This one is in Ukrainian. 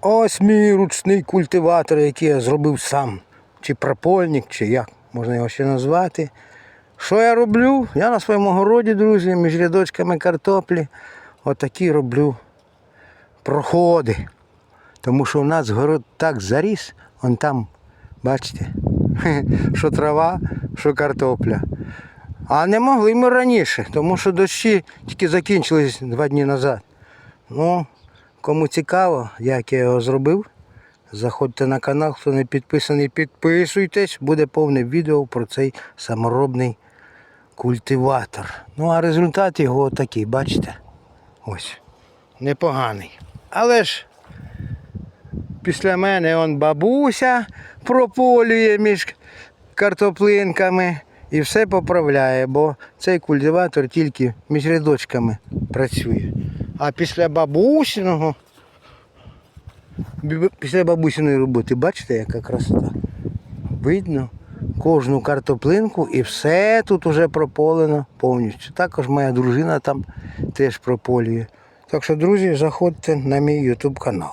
Ось мій ручний культиватор, який я зробив сам. Чи пропольник, чи як можна його ще назвати. Що я роблю? Я на своєму городі, друзі, між рядочками картоплі, отакі роблю проходи. Тому що у нас город так заріс, он там, бачите, що трава, що картопля. А не могли ми раніше, тому що дощі тільки закінчились два дні назад. Ну, кому цікаво, як я його зробив, заходьте на канал, хто не підписаний, підписуйтесь, буде повне відео про цей саморобний культиватор. Ну а результат його такий, бачите? Ось. Непоганий. Але ж після мене он бабуся прополює між картоплинками і все поправляє, бо цей культиватор тільки між рядочками працює. А після бабусиного, після бабусиної роботи, бачите, яка красота? Видно кожну картоплинку і все тут уже прополено повністю. Також моя дружина там теж прополює. Так що, друзі, заходьте на мій YouTube канал.